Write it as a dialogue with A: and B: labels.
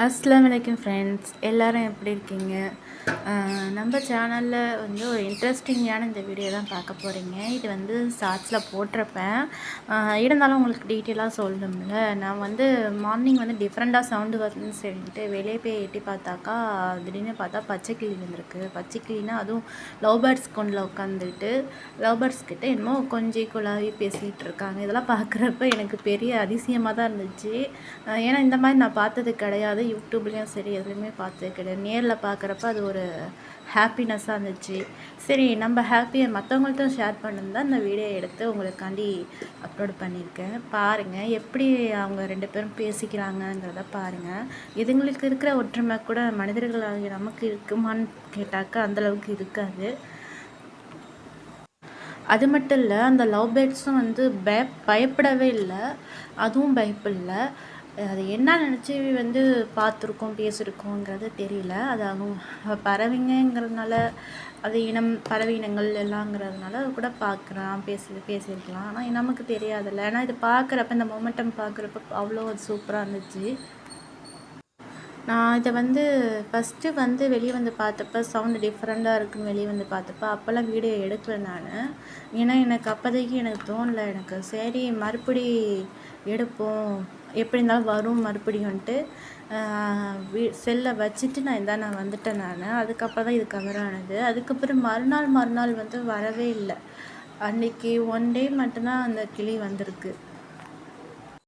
A: அஸ்லாம் வலைக்கம் ஃப்ரெண்ட்ஸ் எல்லோரும் எப்படி இருக்கீங்க? நம்ம சேனலில் வந்து ஒரு இன்ட்ரெஸ்டிங்கான இந்த வீடியோ தான் பார்க்க போகிறீங்க இது வந்து ஷார்ட்ஸில் போட்டிருப்பேன். இருந்தாலும் உங்களுக்கு டீட்டெயிலாக சொல்லணும்ல. நான் வந்து மார்னிங் வந்து டிஃப்ரெண்ட்டாக சவுண்டு வருதுன்னு சொல்லிட்டு வெளியே போய் எட்டி பார்த்தாக்கா திடீர்னு பார்த்தா பச்சை கிளி வந்திருக்கு. பச்சை கிளினா அதுவும் லவ் பேர்ட்ஸ் கொண்டில் உட்காந்துட்டு லவ் பேர்ட்ஸ் கிட்டே என்னமோ கொஞ்சம் குழாவி பேசிகிட்டு இருக்காங்க. இதெல்லாம் பார்க்குறப்ப எனக்கு பெரிய அதிசயமாக தான் இருந்துச்சு. ஏன்னா இந்த மாதிரி நான் பார்த்தது கிடையாது. யூடியூப்லேயும் சரி எதுலேயுமே பார்த்தது கிடையாது. நேரில் பார்க்குறப்ப அது ஒரு ஹாப்பினஸ்ஸாக இருந்துச்சு. சரி நம்ம ஹாப்பியை மற்றவங்கள்ட்ட ஷேர் பண்ணணும் தான் இந்த வீடியோ எடுத்து உங்களுக்காண்டி அப்லோட் பண்ணியிருக்கேன். பாருங்கள் எப்படி அவங்க ரெண்டு பேரும் பேசிக்கிறாங்கங்கிறத பாருங்கள் இதுங்களுக்கு இருக்கிற ஒற்றுமை கூட மனிதர்களாகிய நமக்கு இருக்குமான்னு கேட்டாக்கா அந்தளவுக்கு இருக்காது. அது மட்டும் இல்லை அந்த லவ் பேர்ட்ஸும் வந்து பய பயப்படவே இல்லை. அதுவும் பயப்படல அது என்ன நினச்சி வந்து பார்த்துருக்கோம் பேசியிருக்கோங்கிறது தெரியல. அது அவங்க பறவைங்கங்கிறதுனால அது இனம் பறவை இனங்கள் எல்லாங்கிறதுனால கூட பார்க்குறான் பேசி பேசியிருக்கலாம். ஆனால் நமக்கு தெரியாதுல்ல. ஏன்னா இது பார்க்குறப்ப இந்த மொமெண்டம் பார்க்குறப்ப அவ்வளோ அது சூப்பராக இருந்துச்சு. நான் இதை வந்து ஃபஸ்ட்டு வந்து வெளியே வந்து பார்த்தப்ப சவுண்டு டிஃப்ரெண்ட்டாக இருக்குன்னு வெளியே வந்து பார்த்தப்ப அப்போல்லாம் வீடியோ எடுக்கல நான். ஏன்னா எனக்கு அப்போதைக்கு எனக்கு தோணலை எனக்கு. சரி மறுபடி எடுப்போம். எப்படி இருந்தாலும் வரும் மறுபடியும்ன்ட்டு. வீ செல்லை வச்சுட்டு நான் இதான் நான் வந்துட்டேன் நான். அதுக்கப்புறம் தான் இது கவர் ஆனது. அதுக்கப்புறம் மறுநாள் மறுநாள் வந்து வரவே இல்லை. அன்றைக்கி ஒன் டே மட்டும்தான் அந்த கிளி வந்திருக்கு.